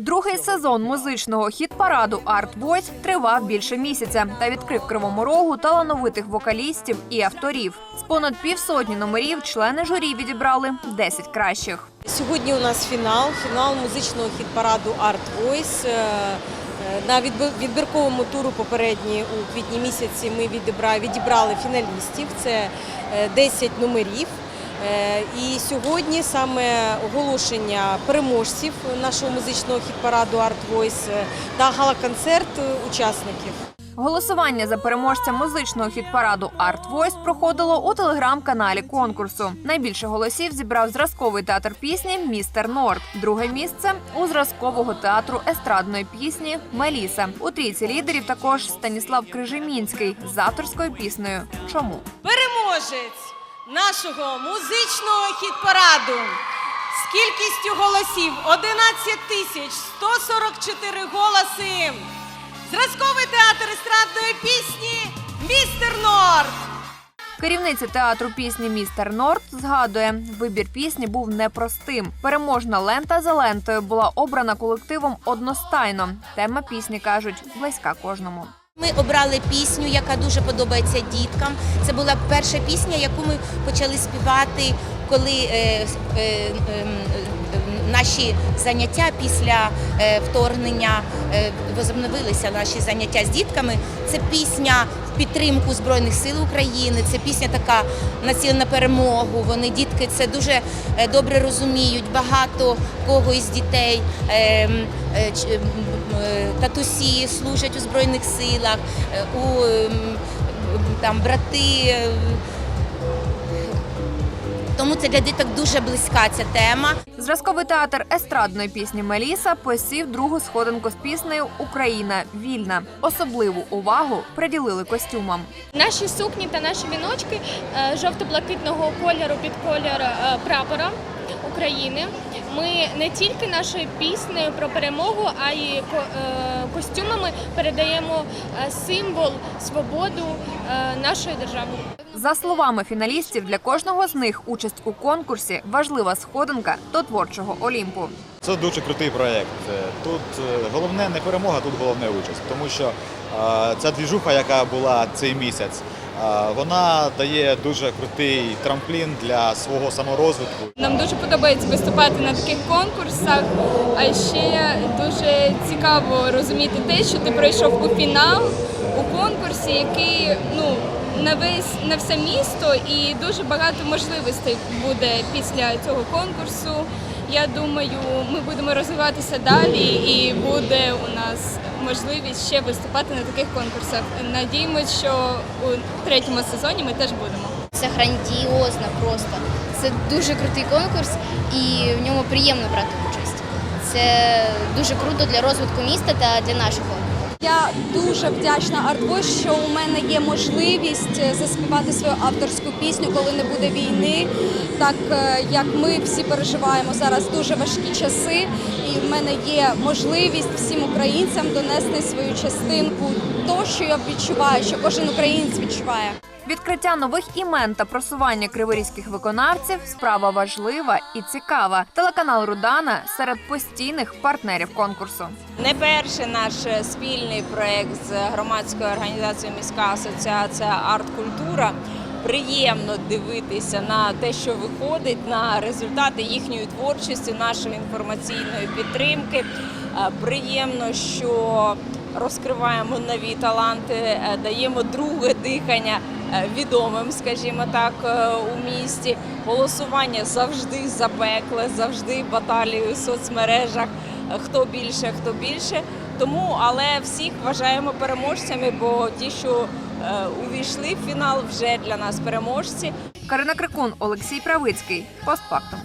Другий сезон музичного хіт-параду Art Voice тривав більше місяця та відкрив кривому рогу талановитих вокалістів і авторів. З понад півсотні номерів члени журі відібрали 10 кращих. Сьогодні у нас фінал, фінал музичного хіт-параду Art Voice. Е, е, На відбірковому туру попередній у квітні місяці ми відібра- відібрали фіналістів. Це е, 10 номерів. Е, І сьогодні саме оголошення переможців нашого музичного хіт-параду Art Voice е, та гала-концерт учасників. Голосування за переможця музичного хіт-параду Art Voice проходило у телеграм-каналі конкурсу. Найбільше голосів зібрав зразковий театр пісні Містер Норд. Друге місце у зразкового театру естрадної пісні Меліса. У трійці лідерів також Станіслав Крижемінський з авторською піснею Чому переможець нашого музичного хіт-параду з кількістю голосів 11 тисяч 144 голоси. Зразковий театр естрадної пісні Містер Норд. Керівниця театру пісні Містер Норд згадує, вибір пісні був непростим. Переможна лента за лентою була обрана колективом одностайно. Тема пісні кажуть близька кожному. Ми обрали пісню, яка дуже подобається діткам. Це була перша пісня, яку ми почали співати, коли е, е, е, наші заняття після е, вторгнення е, возобновилися наші заняття з дітками. Це пісня в підтримку Збройних сил України. Це пісня така націлена на перемогу. Вони дітки це дуже е, добре розуміють. Багато кого із дітей. е, м, е, ч- м, е, Татусі служать у збройних силах, у ем, там брати. Тому це для діток дуже близька ця тема. Зразковий театр естрадної пісні Меліса посів другу сходинку з піснею Україна вільна. Особливу увагу приділили костюмам. Наші сукні та наші віночки е, жовто-блакитного кольору під колір е, прапора України. Ми не тільки нашою піснею про перемогу, а й е, костюмами передаємо е, символ свободу е, нашої держави. За словами фіналістів, для кожного з них участь у конкурсі важлива сходинка до творчого Олімпу. Це дуже крутий проєкт. Тут головне не перемога, тут головне участь, тому що ця двіжуха, яка була цей місяць, вона дає дуже крутий трамплін для свого саморозвитку. Нам дуже подобається виступати на таких конкурсах. А ще дуже цікаво розуміти те, що ти пройшов у фінал у конкурсі, який ну на весь на все місто, і дуже багато можливостей буде після цього конкурсу. Я думаю, ми будемо розвиватися далі, і буде у нас можливість ще виступати на таких конкурсах. Надіємось, що у третьому сезоні ми теж будемо. Це грандіозно просто. Це дуже крутий конкурс і в ньому приємно брати участь. Це дуже круто для розвитку міста та для нашого. Я дуже вдячна Артвош, що у мене є можливість е, заспівати свою авторську пісню, коли не буде війни. Так е, як ми всі переживаємо зараз дуже важкі часи, і в мене є можливість всім українцям донести свою частинку, то що я відчуваю, що кожен українець відчуває. Відкриття нових імен та просування криворізьких виконавців справа важлива і цікава. Телеканал Рудана серед постійних партнерів конкурсу. Не перший наш спільний проект з громадською організацією Міська асоціація арт-культура. Приємно дивитися на те, що виходить, на результати їхньої творчості, нашої інформаційної підтримки. Е, Приємно, що розкриваємо нові таланти, е, даємо друге дихання відомим, скажімо так, е, у місті. Голосування завжди запекле, завжди баталії у соцмережах. е, Хто більше, хто більше. Тому, але всіх вважаємо переможцями, бо ті, що е, увійшли в фінал, вже для нас переможці. Карина Крикун, Олексій Правицький. Постфактум.